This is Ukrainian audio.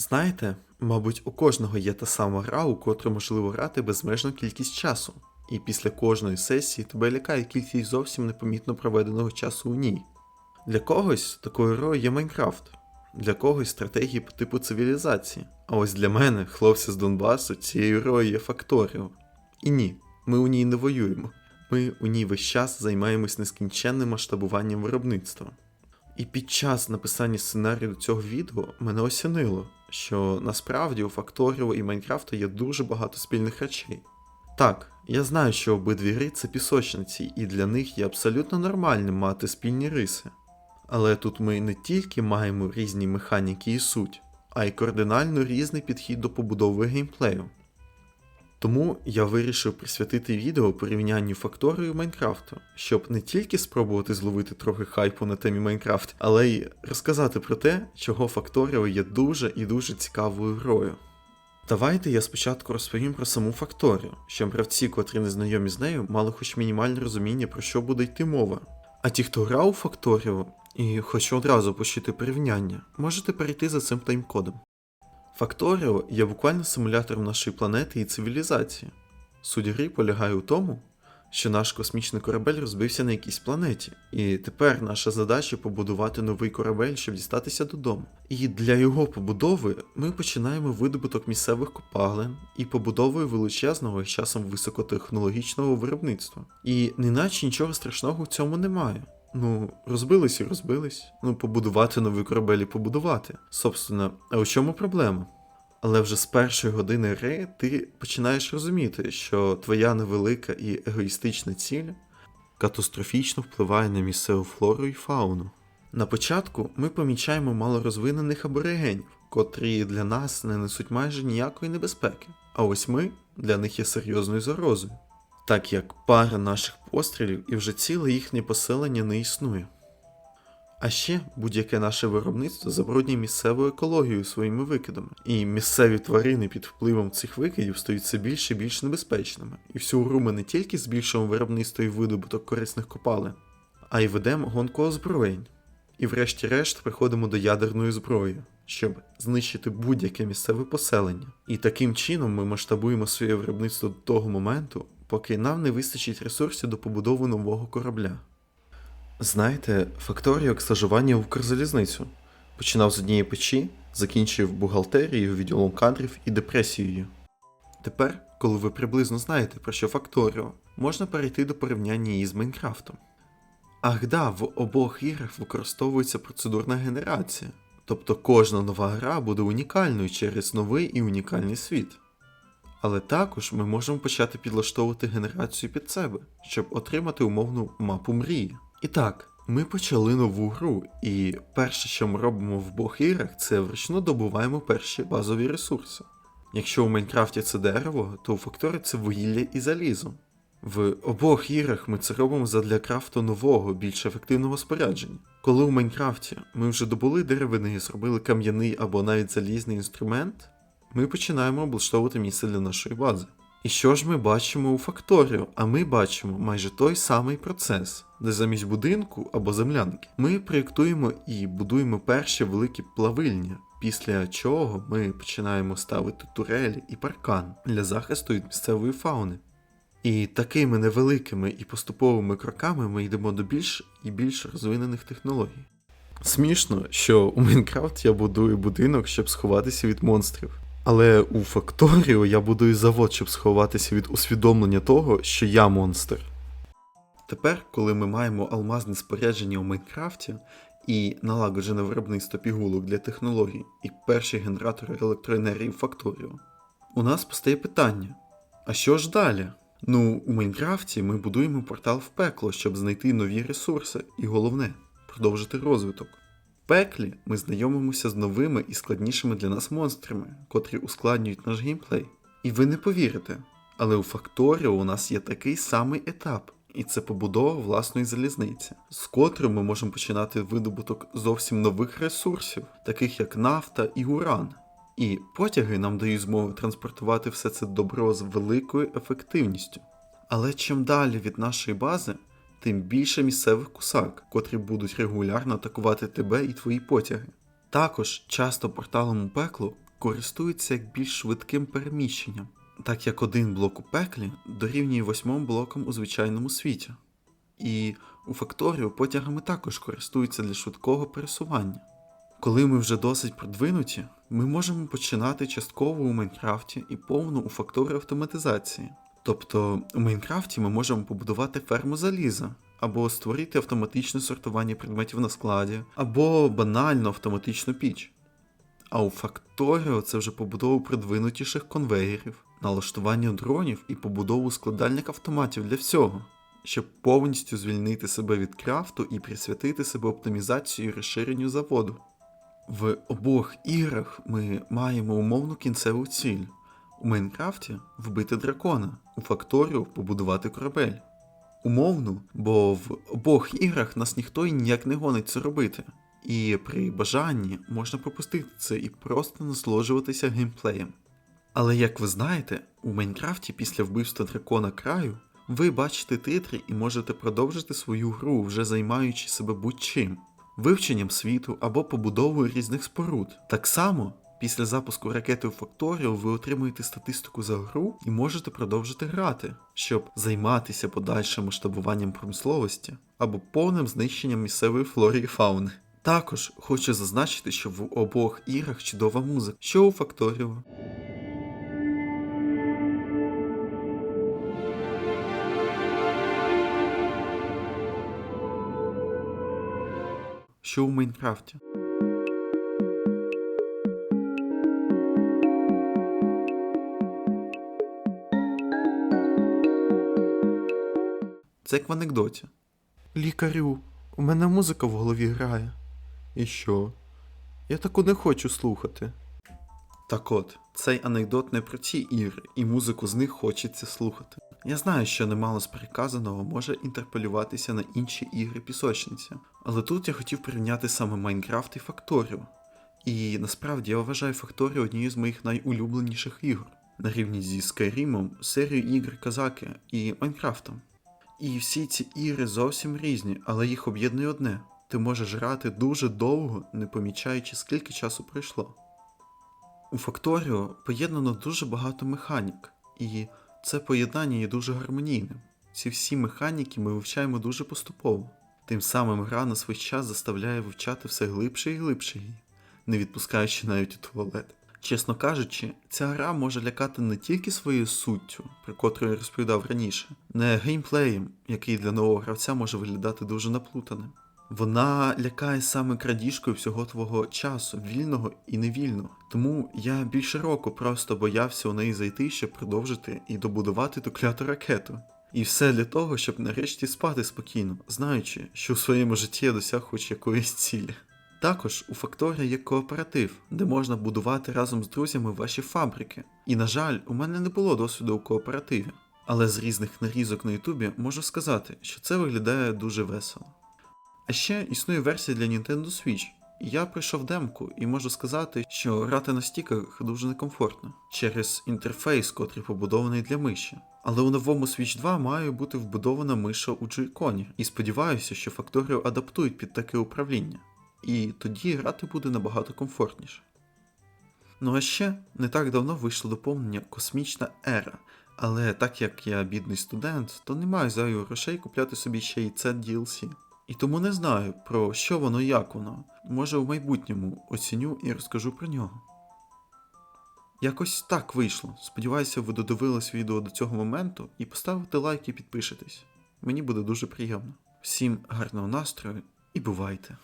Знаєте, мабуть, у кожного є та сама гра, у котру можливо грати безмежну кількість часу, і після кожної сесії тебе лякає кількість зовсім непомітно проведеного часу у ній. Для когось такою грою є Майнкрафт, для когось стратегії по типу цивілізації. А ось для мене, хлопця з Донбасу, цією грою є Факторіо. І ні, ми у ній не воюємо. Ми у ній весь час займаємось нескінченним масштабуванням виробництва. І під час написання сценарію цього відео мене осінило, що насправді у Факторіо і Майнкрафту є дуже багато спільних речей. Так, я знаю, що обидві гри це пісочниці, і для них є абсолютно нормальним мати спільні риси. Але тут ми не тільки маємо різні механіки і суть, а й кардинально різний підхід до побудови геймплею. Тому я вирішив присвятити відео порівнянню Факторію Майнкрафту, щоб не тільки спробувати зловити трохи хайпу на темі Майнкрафт, але й розказати про те, чого Факторіо є дуже і дуже цікавою грою. Давайте я спочатку розповім про саму Факторію, щоб гравці, котрі не знайомі з нею, мали хоч мінімальне розуміння, про що буде йти мова. А ті, хто грав у Факторіо і хоче одразу почути порівняння, можете перейти за цим таймкодом. Факторіо є буквально симулятором нашої планети і цивілізації. Суть гри полягає у тому, що наш космічний корабель розбився на якійсь планеті, і тепер наша задача побудувати новий корабель, щоб дістатися додому. І для його побудови ми починаємо видобуток місцевих копалин і побудовою величезного часом високотехнологічного виробництва. І неначе нічого страшного в цьому немає. Ну, розбились і розбились. Ну, побудувати новий корабель і побудувати. Собственно, а у чому проблема? Але вже з першої години гри ти починаєш розуміти, що твоя невелика і егоїстична ціль катастрофічно впливає на місцеву флору і фауну. На початку ми помічаємо малорозвинених аборигенів, котрі для нас не несуть майже ніякої небезпеки, а ось ми для них є серйозною загрозою, так як пара наших пострілів і вже ціле їхнє поселення не існує. А ще будь-яке наше виробництво забруднює місцеву екологію своїми викидами, і місцеві тварини під впливом цих викидів стають все більше і більш небезпечними. І всю гру ми не тільки збільшуємо виробництво і видобуток корисних копалин, а й ведемо гонку озброєнь. І врешті-решт приходимо до ядерної зброї, щоб знищити будь-яке місцеве поселення. І таким чином ми масштабуємо своє виробництво до того моменту, поки нам не вистачить ресурсів до побудови нового корабля. Знаєте, Факторіо як стажування в Укрзалізницю. Починав з однієї печі, закінчив бухгалтерією, відділом кадрів і депресією. Тепер, коли ви приблизно знаєте про що Факторіо, можна перейти до порівняння її з Майнкрафтом. Ах да, в обох іграх використовується процедурна генерація, тобто кожна нова гра буде унікальною через новий і унікальний світ. Але також ми можемо почати підлаштовувати генерацію під себе, щоб отримати умовну мапу мрії. І так, ми почали нову гру, і перше, що ми робимо в обох іграх, це вручну добуваємо перші базові ресурси. Якщо у Майнкрафті це дерево, то у Факторі це вугілля і залізо. В обох іграх ми це робимо задля крафту нового, більш ефективного спорядження. Коли у Майнкрафті ми вже добули деревини і зробили кам'яний або навіть залізний інструмент, ми починаємо облаштовувати місце для нашої бази. І що ж ми бачимо у Факторіо? А ми бачимо майже той самий процес, де замість будинку або землянки ми проєктуємо і будуємо перші великі плавильні, після чого ми починаємо ставити турелі і паркан для захисту від місцевої фауни. І такими невеликими і поступовими кроками ми йдемо до більш і більш розвинених технологій. Смішно, що у Майнкрафт я будую будинок, щоб сховатися від монстрів. Але у Факторіо я будую завод, щоб сховатися від усвідомлення того, що я монстр. Тепер, коли ми маємо алмазне спорядження у Майнкрафті і налагоджене виробництво пігулок для технологій і перші генератори електроенергії Факторіо, у нас постає питання: а що ж далі? Ну, у Майнкрафті ми будуємо портал в пекло, щоб знайти нові ресурси, і головне продовжити розвиток. Пеклі ми знайомимося з новими і складнішими для нас монстрами, котрі ускладнюють наш геймплей. І ви не повірите, але у Факторіо у нас є такий самий етап, і це побудова власної залізниці, з котрою ми можемо починати видобуток зовсім нових ресурсів, таких як нафта і уран. І потяги нам дають змогу транспортувати все це добро з великою ефективністю. Але чим далі від нашої бази, тим більше місцевих кусак, котрі будуть регулярно атакувати тебе і твої потяги. Також часто порталом у пекло користуються як більш швидким переміщенням, так як один блок у пеклі дорівнює восьмом блокам у звичайному світі. І у Факторіо потягами також користуються для швидкого пересування. Коли ми вже досить продвинуті, ми можемо починати частково у Майнкрафті і повну у факторі автоматизації. Тобто у Майнкрафті ми можемо побудувати ферму заліза, або створити автоматичне сортування предметів на складі, або банально автоматичну піч. А у Факторіо це вже побудову продвинутіших конвеєрів, налаштування дронів і побудову складальних автоматів для всього, щоб повністю звільнити себе від крафту і присвятити себе оптимізації і розширенню заводу. В обох іграх ми маємо умовну кінцеву ціль. У Майнкрафті вбити дракона, у Факторіо побудувати корабель. Умовну, бо в обох іграх нас ніхто і ніяк не гонить це робити. І при бажанні можна пропустити це і просто насолоджуватися геймплеєм. Але як ви знаєте, у Майнкрафті після вбивства дракона краю ви бачите титри і можете продовжити свою гру, вже займаючи себе будь-чим, вивченням світу або побудовою різних споруд. Так само, після запуску ракети у Факторіо ви отримуєте статистику за гру і можете продовжити грати, щоб займатися подальшим масштабуванням промисловості або повним знищенням місцевої флори і фауни. Також хочу зазначити, що в обох іграх чудова музика, що у Факторіо. Що у Майнкрафті. Це як в анекдоті. Лікарю, у мене музика в голові грає. І що? Я таку не хочу слухати. Так от, цей анекдот не про ці ігри, і музику з них хочеться слухати. Я знаю, що немало з переказаного може інтерполюватися на інші ігри пісочниці, але тут я хотів порівняти саме Майнкрафт і Факторіо. І насправді я вважаю Факторіо однією з моїх найулюбленіших ігор, на рівні зі Skyrim, серією ігр Казаки і Майнкрафтом. І всі ці ігри зовсім різні, але їх об'єднує одне: ти можеш грати дуже довго, не помічаючи, скільки часу пройшло. У Факторіо поєднано дуже багато механік, і це поєднання є дуже гармонійним. Ці всі механіки ми вивчаємо дуже поступово. Тим самим гра на свій час заставляє вивчати все глибше і глибше її, не відпускаючи навіть у туалет. Чесно кажучи, ця гра може лякати не тільки своєю суттю, про котру я розповідав раніше, не геймплеєм, який для нового гравця може виглядати дуже наплутаним. Вона лякає саме крадіжкою всього твого часу, вільного і невільного. Тому я більше року просто боявся у неї зайти, щоб продовжити і добудувати ту кляту ракету. І все для того, щоб нарешті спати спокійно, знаючи, що у своєму житті я досяг хоч якоїсь цілі. Також у Факторі є кооператив, де можна будувати разом з друзями ваші фабрики. І, на жаль, у мене не було досвіду у кооперативі. Але з різних нарізок на Ютубі можу сказати, що це виглядає дуже весело. А ще існує версія для Nintendo Switch. Я пройшов демку і можу сказати, що грати на стіках дуже некомфортно через інтерфейс, котрий побудований для миші. Але у новому Switch 2 має бути вбудована миша у джойконі, і сподіваюся, що Factorio адаптують під таке управління. І тоді грати буде набагато комфортніше. Ну а ще не так давно вийшло доповнення Космічна ера, але так як я бідний студент, то не маю зайвих грошей купляти собі ще й це DLC. І тому не знаю про що воно і як воно. Може в майбутньому оціню і розкажу про нього. Якось так вийшло. Сподіваюся, ви додивились відео до цього моменту і поставите лайк і підпишетесь. Мені буде дуже приємно. Всім гарного настрою і бувайте!